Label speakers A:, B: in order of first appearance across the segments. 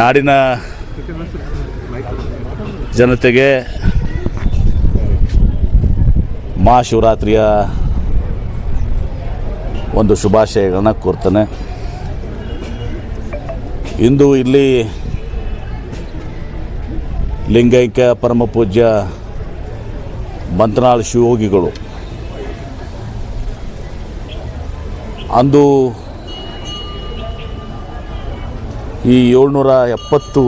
A: ನಾಡಿನ ಜನತೆಗೆ ಮಹಾಶಿವರಾತ್ರಿಯ ಒಂದು ಶುಭಾಶಯಗಳನ್ನು ಕೋರ್ತಾನೆ. ಇಂದು ಇಲ್ಲಿ ಲಿಂಗೈಕ್ಯ ಪರಮ ಪೂಜ್ಯ ಬಂತನಾಳ್ ಶಿವಯೋಗಿಗಳು. ಅಂದು ಈ ಏಳ್ನೂರ ಎಪ್ಪತ್ತು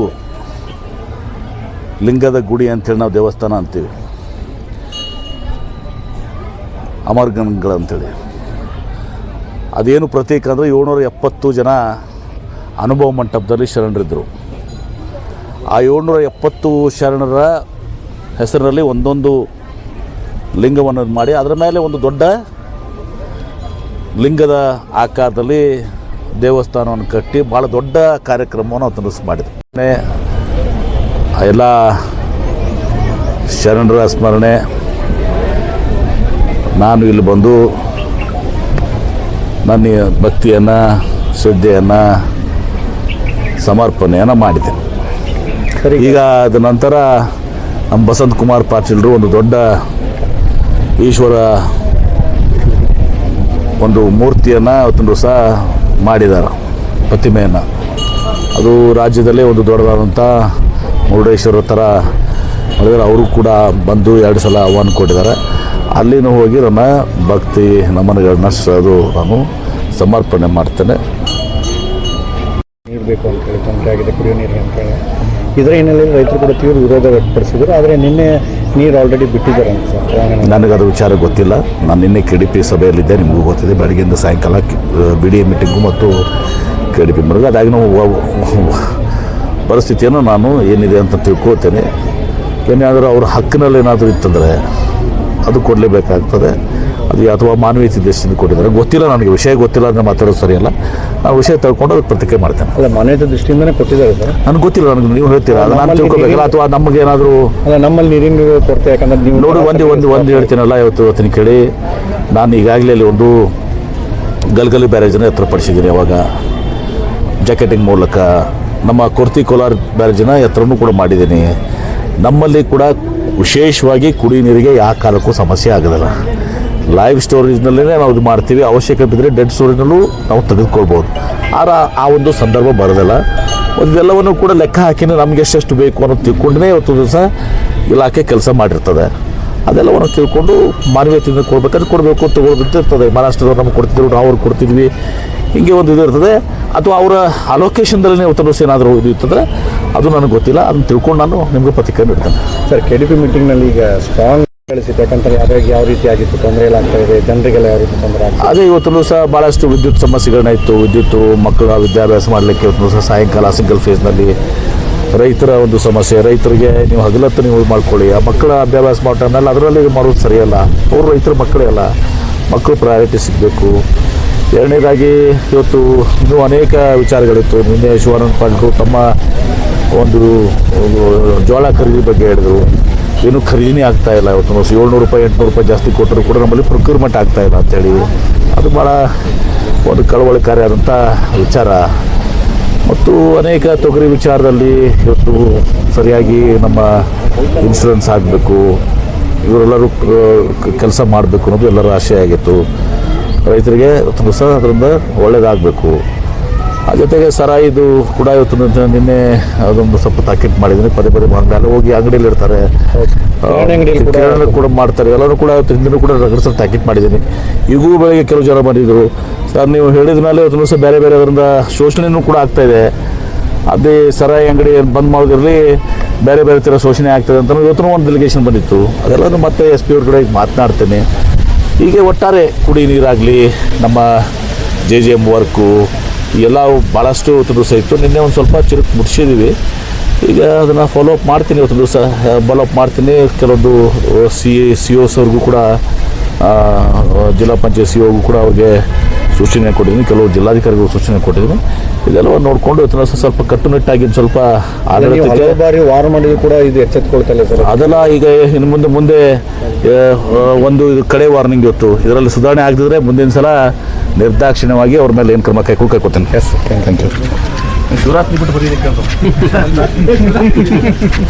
A: ಲಿಂಗದ ಗುಡಿ ಅಂತೇಳಿ ನಾವು ದೇವಸ್ಥಾನ ಅಂತೀವಿ. ಅಮರ್ಗನ್ಗಳಂತೇಳಿ ಅದೇನು ಪ್ರತೀಕ ಅಂದರೆ ಏಳ್ನೂರ ಎಪ್ಪತ್ತು ಜನ ಅನುಭವ ಮಂಟಪದಲ್ಲಿ ಶರಣರಿದ್ದರು. ಆ ಏಳ್ನೂರ ಎಪ್ಪತ್ತು ಶರಣರ ಹೆಸರಿನಲ್ಲಿ ಒಂದೊಂದು ಲಿಂಗವನ್ನು ಮಾಡಿ ಅದರ ಮೇಲೆ ಒಂದು ದೊಡ್ಡ ಲಿಂಗದ ಆಕಾರದಲ್ಲಿ ದೇವಸ್ಥಾನವನ್ನು ಕಟ್ಟಿ ಭಾಳ ದೊಡ್ಡ ಕಾರ್ಯಕ್ರಮವನ್ನು ಅವತ್ತು ಮಾಡಿದ್ರು. ಎಲ್ಲ ಶರಣರ ಸ್ಮರಣೆ. ನಾನು ಇಲ್ಲಿ ಬಂದು ನನ್ನ ಭಕ್ತಿಯನ್ನು ಶ್ರದ್ಧೆಯನ್ನು ಸಮರ್ಪಣೆಯನ್ನು ಮಾಡಿದ್ದೇನೆ.
B: ಸರಿ.
A: ಈಗ ಅದ ನಂತರ ನಮ್ಮ ಬಸಂತ್ ಕುಮಾರ್ ಪಾಟೀಲ್ರು ಒಂದು ದೊಡ್ಡ ಈಶ್ವರ ಒಂದು ಮೂರ್ತಿಯನ್ನು ಅವತ್ತೊಂದು ದಿವಸ ಮಾಡಿದ್ದಾರೆ ಪ್ರತಿಮೆಯನ್ನು. ಅದು ರಾಜ್ಯದಲ್ಲೇ ಒಂದು ದೊಡ್ಡದಾದಂಥ ಮುರುಡೇಶ್ವರ ಥರ ಮಾಡಿದರೆ. ಅವರು ಕೂಡ ಬಂದು ಎರಡು ಸಲ ಆಹ್ವಾನ ಕೊಟ್ಟಿದ್ದಾರೆ. ಅಲ್ಲಿನೂ ಹೋಗಿ ನನ್ನ ಭಕ್ತಿ, ನಮನಗಳನ್ನ ಅದು ನಾನು ಸಮರ್ಪಣೆ ಮಾಡ್ತೇನೆ.
B: ನೀರು ಬೇಕು ಅಂತ ಹೇಳಿ ತೊಂದರೆ ಆಗಿದೆ, ಕುಡಿಯೋ ನೀರು ಅಂತ ಹೇಳಿ. ಇದರ ಹಿನ್ನೆಲೆಯಲ್ಲಿ ರೈತರು ಕೂಡ ತೀವ್ರ ವಿರೋಧ ವ್ಯಕ್ತಪಡಿಸಿದರು. ಆದರೆ ನಿನ್ನೆ ನೀರು ಆಲ್ರೆಡಿ ಬಿಟ್ಟಿದ್ದಾರೆ ನನಗೆ
A: ಅದು ವಿಚಾರ ಗೊತ್ತಿಲ್ಲ. ನಾನು ನಿನ್ನೆ ಕೆ ಡಿ ಪಿ ಸಭೆಯಲ್ಲಿದ್ದೆ, ನಿಮಗೂ ಗೊತ್ತಿದೆ. ಬೆಳಗ್ಗೆಯಿಂದ ಸಾಯಂಕಾಲ ಬಿ ಡಿ ಎ ಮೀಟಿಂಗು ಮತ್ತು ಕೆ ಡಿ ಪಿ ವ- ಪರಿಸ್ಥಿತಿಯನ್ನು ನಾನು ಏನಿದೆ ಅಂತ ತಿಳ್ಕೊಳ್ತೇನೆ. ಏನಾದರೂ ಅವ್ರ ಹಕ್ಕಿನಲ್ಲಿ ಏನಾದರೂ ಇತ್ತಂದರೆ ಅದು ಕೊಡಲೇಬೇಕಾಗ್ತದೆ. ಅದು ಅಥವಾ ಮಾನವೀಯತೆ ದೃಷ್ಟಿಯಿಂದ ಕೊಟ್ಟಿದ್ದಾರೆ ಗೊತ್ತಿಲ್ಲ ನನಗೆ ವಿಷಯ ಗೊತ್ತಿಲ್ಲ ಅಂದರೆ ಮಾತಾಡೋದು ಸರಿಯಲ್ಲ. ನಾನು ವಿಷಯ ತಿಳ್ಕೊಂಡು ಅದಕ್ಕೆ ಪ್ರತಿಕ್ರಿಯೆ ಮಾಡ್ತೇನೆ.
B: ಅಲ್ಲ ಮಾನ್ಯತೆ ದೃಷ್ಟಿಯಿಂದನೇ ಕೊಟ್ಟಿದ್ದಾರೆ ಸರ್.
A: ನನಗೆ ಗೊತ್ತಿಲ್ಲ ನನಗೆ ನೀವು ಹೇಳ್ತೀರಾ? ಅದು ನಾನು ತಿಳ್ಕೊಬೇಕಲ್ಲ ಅಥವಾ ನಮಗೇನಾದರೂ
B: ಅಲ್ಲ ನಮ್ಮಲ್ಲಿ ನೀರಿನ ಕೊರತೆ ಯಾಕಂದ್ರೆ ನೀವು
A: ನೋಡಿ ಒಂದು ಒಂದು ಒಂದು ಹೇಳ್ತೀನಲ್ಲ ಇವತ್ತು ಇವತ್ತಿನ ಕೇಳಿ. ನಾನು ಈಗಾಗಲೇ ಅಲ್ಲಿ ಒಂದು ಗಲ್ಗಲಿ ಬ್ಯಾರೇಜನ್ನು ಎತ್ತರಪಡಿಸಿದ್ದೀನಿ ಅವಾಗ. ಜಾಕೆಟಿಂಗ್ ಮೂಲಕ. ನಮ್ಮ ಕುರ್ತಿ ಕೋಲಾರ ಬ್ಯಾರೇಜಿನ ಎತ್ತರನೂ ಕೂಡ ಮಾಡಿದ್ದೀನಿ. ನಮ್ಮಲ್ಲಿ ಕೂಡ ವಿಶೇಷವಾಗಿ ಕುಡಿ ನೀರಿಗೆ ಯಾವ ಕಾಲಕ್ಕೂ ಸಮಸ್ಯೆ ಆಗೋದಿಲ್ಲ. ಲೈವ್ ಸ್ಟೋರೇಜ್ನಲ್ಲೇ ನಾವು ಇದು ಮಾಡ್ತೀವಿ. ಅವಶ್ಯಕತೆ ಬಿದ್ದರೆ ಡೆಡ್ ಸ್ಟೋರೇಜ್ನಲ್ಲೂ ನಾವು ತೆಗೆದುಕೊಳ್ಬೋದು. ಆರ, ಆ ಒಂದು ಸಂದರ್ಭ ಬರೋದಿಲ್ಲ. ಒಂದೆಲ್ಲವನ್ನು ಕೂಡ ಲೆಕ್ಕ ಹಾಕಿನೇ ನಮ್ಗೆ ಎಷ್ಟೆಷ್ಟು ಬೇಕು ಅನ್ನೋದು ತಿಳ್ಕೊಂಡೇ ಇವತ್ತು ದಿವಸ ಇಲಾಖೆ ಕೆಲಸ ಮಾಡಿರ್ತದೆ. ಅದೆಲ್ಲವನ್ನು ತಿಳ್ಕೊಂಡು ಮಾನವೀಯತೆಯಿಂದ ಕೊಡ್ಬೇಕಾದ್ರೆ ಕೊಡಬೇಕು ಅಂತ ಇರ್ತದೆ. ಮಹಾರಾಷ್ಟ್ರದವ್ರು ನಮ್ಗೆ ಕೊಡ್ತಿದ್ರು ನಾವು ಅವ್ರು ಕೊಡ್ತಿದ್ವಿ. ಹೀಗೆ ಒಂದು ಇದು ಇರ್ತದೆ. ಅಥವಾ ಅವರ ಅಲೋಕೇಶನ್ದಲ್ಲೇ ಉತ್ತರ ದಿವಸ ಏನಾದರೂ ಇದು ಇರ್ತದೆ ಅದು ನನಗೆ ಗೊತ್ತಿಲ್ಲ. ಅದನ್ನು ತಿಳ್ಕೊಂಡು ನಾನು ನಿಮಗೆ ಪ್ರತಿಕ್ರಿಯೆ ನೀಡ್ತೇನೆ.
B: ಸರ್ ಕೆ ಡಿ ಪಿ ಮೀಟಿಂಗ್ನಲ್ಲಿ ಈಗ ಸ್ಟ್ರಾಂಗ್ ಕಳಿಸಿತ್ತು ಯಾಕಂದ್ರೆ ಯಾವ ರೀತಿ ಆಗಿತ್ತು ಆಗ್ತಾ ಇದೆ, ಜನರಿಗೆಲ್ಲ ಯಾವ ರೀತಿ ತೊಂದರೆ ಆಗ್ತದೆ
A: ಅದೇ ಇವತ್ತು ಸಹ ಭಾಳಷ್ಟು ವಿದ್ಯುತ್ ಸಮಸ್ಯೆಗಳನ್ನ ಇತ್ತು. ವಿದ್ಯುತ್ತು ಮಕ್ಕಳ ವಿದ್ಯಾಭ್ಯಾಸ ಮಾಡಲಿಕ್ಕೆ ಇವತ್ತು ಸಹ ಸಾಯಂಕಾಲ ಸಿಂಗಲ್ ಫೇಸ್ನಲ್ಲಿ ರೈತರ ಒಂದು ಸಮಸ್ಯೆ. ರೈತರಿಗೆ ನೀವು ಹಗಲತ್ತು ನೀವು ಮಾಡ್ಕೊಳ್ಳಿ. ಆ ಮಕ್ಕಳ ಅಭ್ಯಾಸ ಮಾಡೋ ಅದರಲ್ಲಿ ಮಾಡೋದು ಸರಿಯಲ್ಲ. ಅವರು ರೈತರ ಮಕ್ಕಳೇ ಅಲ್ಲ. ಮಕ್ಕಳು ಪ್ರಯಾರಿಟಿ ಸಿಗಬೇಕು. ಎರಡನೇದಾಗಿ ಇವತ್ತು ಇನ್ನೂ ಅನೇಕ ವಿಚಾರಗಳಿತ್ತು. ನಿನ್ನೆ ಶಿವಾನಂದ ಪಾಟೀಲ್ ತಮ್ಮ ಒಂದು ಜೋಳ ಖರೀದಿ ಬಗ್ಗೆ ಹೇಳಿದರು. ಏನು ಖರೀದಿನೇ ಆಗ್ತಾ ಇಲ್ಲ ಇವತ್ತು. ಏಳ್ನೂರು ರೂಪಾಯಿ, ಎಂಟುನೂರು ರೂಪಾಯಿ ಜಾಸ್ತಿ ಕೊಟ್ಟರು ಕೂಡ ನಮ್ಮಲ್ಲಿ ಪ್ರೊಕ್ಯೂರ್ಮೆಂಟ್ ಆಗ್ತಾ ಇಲ್ಲ ಅಂತೇಳಿ ಅದು ಭಾಳ ಒಂದು ಕಳವಳಕಾರಿಯಾದಂಥ ವಿಚಾರ. ಮತ್ತು ಅನೇಕ ತೊಗರಿ ವಿಚಾರದಲ್ಲಿ ಇವತ್ತು ಸರಿಯಾಗಿ ನಮ್ಮ ಇನ್ಶೂರೆನ್ಸ್ ಆಗಬೇಕು. ಇವರೆಲ್ಲರೂ ಕೆಲಸ ಮಾಡಬೇಕು ಅನ್ನೋದು ಎಲ್ಲರ ಆಶೆ ಆಗಿತ್ತು. ರೈತರಿಗೆ ತುಂಬ ಸಹ ಅದರಿಂದ ಒಳ್ಳೇದಾಗಬೇಕು. ಆ ಜೊತೆಗೆ ಸರಾಯಿದು ಕೂಡ ಇವತ್ತು ನಿನ್ನೆ- ಅದೊಂದು ಸ್ವಲ್ಪ ತಾಕೀಟ್ ಮಾಡಿದ್ದೀನಿ ಪದೇ ಪದೇ ಮಾಡಿ ಹೋಗಿ ಅಂಗಡಿಯಲ್ಲಿ ಇರ್ತಾರೆ
B: ಕಿರಾಣಿ ಅಂಗಡಿಯಲ್ಲಿ ಕೂಡ-
A: ಕೂಡ ಮಾಡ್ತಾರೆ. ಎಲ್ಲರೂ ಕೂಡ ಇವತ್ತು ಹಿಂದಿನೂ ಕೂಡ ರಗಡ್ಸಲು ತಾಕೀಟ್ ಮಾಡಿದ್ದೀನಿ. ಈಗೂ ಬೆಳಗ್ಗೆ ಕೆಲವು ಜನ ಬಂದಿದ್ದರು ಸರ್ ನೀವು ಹೇಳಿದ ಮೇಲೆ ಇವತ್ತು ಸಹ ಬೇರೆ ಬೇರೆ ಅದರಿಂದ ಶೋಷಣೆಯೂ ಕೂಡ ಆಗ್ತಾ ಇದೆ. ಅದೇ ಸರಾಯಿ ಅಂಗಡಿ ಬಂದ್ ಮಾಡೋದಿರಲಿ ಬೇರೆ ಬೇರೆ ಥರ ಶೋಷಣೆ ಆಗ್ತದೆ ಅಂತ ಇವತ್ತು ಒಂದು ಡೆಲಿಗೇಷನ್ ಬಂದಿತ್ತು. ಅದೆಲ್ಲನೂ ಮತ್ತೆ ಎಸ್ ಪಿ ಅವ್ರ ಕಡೆ ಮಾತನಾಡ್ತೇನೆ. ಹೀಗೆ ಒಟ್ಟಾರೆ ಕುಡಿ ನೀರಾಗಲಿ ನಮ್ಮ ಜೆ ಜೆ ಎಂ ವರ್ಕು ಎಲ್ಲ ಭಾಳಷ್ಟು ಇವತ್ತು ದಿವಸ ಇತ್ತು. ನಿನ್ನೆ ಒಂದು ಸ್ವಲ್ಪ ಚುರುಕು ಮುಟ್ಸಿದ್ದೀವಿ ಈಗ ಅದನ್ನು ಫಾಲೋ ಅಪ್ ಮಾಡ್ತೀನಿ ಇವತ್ತು ದಿವಸ. ಫಾಲೋ ಅಪ್ ಮಾಡ್ತೀನಿ. ಕೆಲವೊಂದು ಸಿ ಸಿ ಓಸ್ ಅವ್ರಿಗೂ ಕೂಡ ಜಿಲ್ಲಾ ಪಂಚಾಯತ್ ಸಿ, ಓಗೂ ಕೂಡ ಅವ್ರಿಗೆ ಸೂಚನೆ ಕೊಟ್ಟಿದ್ದೀನಿ ಕೆಲವು ಜಿಲ್ಲಾಧಿಕಾರಿಗಳು ಸೂಚನೆ ಕೊಟ್ಟಿದ್ದೀನಿ. ಇದೆಲ್ಲ ನೋಡಿಕೊಂಡು ದಿವಸ ಸ್ವಲ್ಪ ಕಟ್ಟುನಿಟ್ಟಾಗಿ ಸ್ವಲ್ಪ ಆಡಳಿತಕ್ಕೆ
B: ಬಾರಿ ವಾರ ಮಾಡಿದ್ರು ಕೂಡ ಇದು ಎಚ್ಚೆತ್ಕೊಳ್ತಾ ಸರ್.
A: ಅದೆಲ್ಲ ಈಗ ಇನ್ನು ಮುಂದೆ ಮುಂದೆ ಒಂದು ಇದು ಕಡೆ ವಾರ್ನಿಂಗ್ ಇತ್ತು ಇದರಲ್ಲಿ ಸುಧಾರಣೆ ಆಗದಿದ್ರೆ ಮುಂದಿನ ಸಲ ನಿರ್ದಾಕ್ಷಿಣ್ಯವಾಗಿ ಅವ್ರ ಮೇಲೆ ಏನು ಕ್ರಮ ಕೈ ಕೈಕೊತೇನೆ
B: ಎಸ್ ಥ್ಯಾಂಕ್ ಯು
A: ದುರಾತ್ರಿ ಬಿಟ್ಟು ಬರೀಲಿಕ್ಕೆ ಅಂತ.